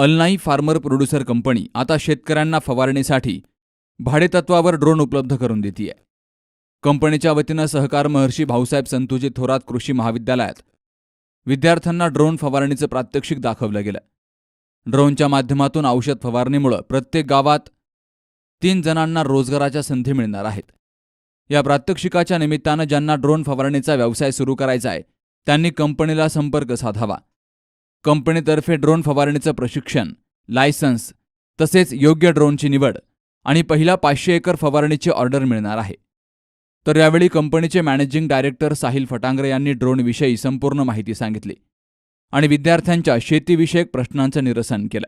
अल्नाई farmer producer company आता शेतकऱ्यांना फवारणीसाठी भाडेतत्वावर ड्रोन उपलब्ध करून देते कंपनीच्या वतीनं सहकार महर्षी भाऊसाहेब संतोजी थोरात कृषी महाविद्यालयात विद्यार्थ्यांना ड्रोन फवारणीचं प्रात्यक्षिक दाखवलं गेलं. ड्रोनच्या माध्यमातून औषध फवारणीमुळं प्रत्येक गावात तीन जणांना रोजगाराच्या संधी मिळणार आहेत. या प्रात्यक्षिकाच्या निमित्तानं ज्यांना ड्रोन फवारणीचा व्यवसाय सुरू करायचा आहे त्यांनी कंपनीला संपर्क साधावा. कंपनीतर्फे ड्रोन फवारणीचं प्रशिक्षण लायसन्स तसेच योग्य ड्रोनची निवड आणि पहिला पाचशे एकर फवारणीची ऑर्डर मिळणार आहे. तर यावेळी कंपनीचे मॅनेजिंग डायरेक्टर साहिल फटांगरे यांनी ड्रोनविषयी संपूर्ण माहिती सांगितली आणि विद्यार्थ्यांच्या शेतीविषयक प्रश्नांचं निरसन केलं.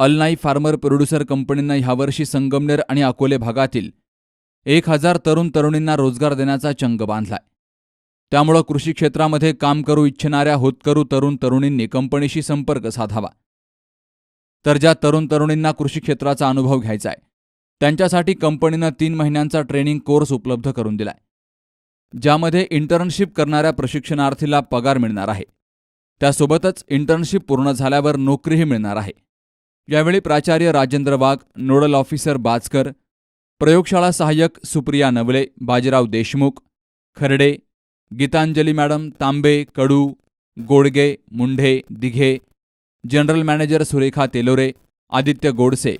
अलनाई फार्मर प्रोड्युसर कंपनीनं ह्यावर्षी संगमनेर आणि अकोले भागातील एक हजार तरुण तरुणींना रोजगार देण्याचा चंग बांधलाय. त्यामुळं कृषी क्षेत्रामध्ये काम करू इच्छिणाऱ्या होतकरू तरुण तरुणींनी कंपनीशी संपर्क साधावा. तर ज्या तरुण तरुणींना कृषी क्षेत्राचा अनुभव घ्यायचा आहे त्यांच्यासाठी कंपनीनं तीन महिन्यांचा ट्रेनिंग कोर्स उपलब्ध करून दिलाय ज्यामध्ये इंटर्नशिप करणाऱ्या प्रशिक्षणार्थीला पगार मिळणार आहे. त्यासोबतच इंटर्नशिप पूर्ण झाल्यावर नोकरीही मिळणार आहे. यावेळी प्राचार्य राजेंद्र वाघ नोडल ऑफिसर बाचकर प्रयोगशाळा सहाय्यक Supriya Navale Bajirao Deshmukh Kharde Gitanjali madam Tambe Kadu Godge Mundhe Dighe general manager Surekha Telore Aditya Godse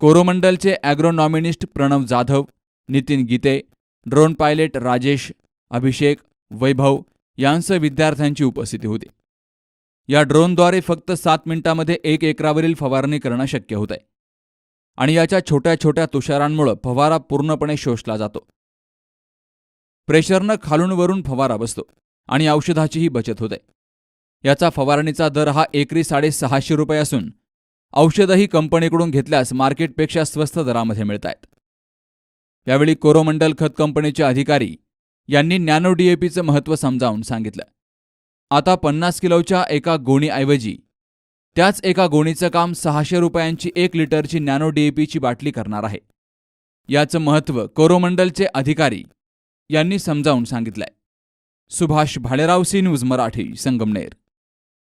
कोरोमंडलचे agronomist Pranav Jadhav Nitin Gite drone pilot Rajesh Abhishek Vaibhav यांसह विद्यार्थ्यांची उपस्थिती होती. या ड्रोनद्वारे फक्त सात मिनिटांमध्ये एक एकरावरील फवारणी करणं शक्य होतंय. आणि याच्या छोट्या छोट्या तुषारांमुळं फवारा पूर्णपणे शोषला जातो. प्रेशरनं खालून वरून फवारा बसतो आणि औषधाचीही बचत होते. याचा फवारणीचा दर हा एकरी साडेसहाशे रुपये असून औषधही कंपनीकडून घेतल्यास मार्केटपेक्षा स्वस्त दरामध्ये मिळत आहेत यावेळी कोरोमंडल खत कंपनीचे अधिकारी यांनी नॅनो डीएपीचं महत्त्व समजावून सांगितलं. आता पन्नास किलोच्या एका गोणीऐवजी त्याच एका गोणीचं काम सहाशे रुपयांची एक लिटरची नॅनो डीएपीची बाटली करणार आहे. याचं महत्त्व कोरोमंडलचे अधिकारी यांनी समजावून सांगितलंय. सुभाष भालेरावसी न्यूज मराठी संगमनेर.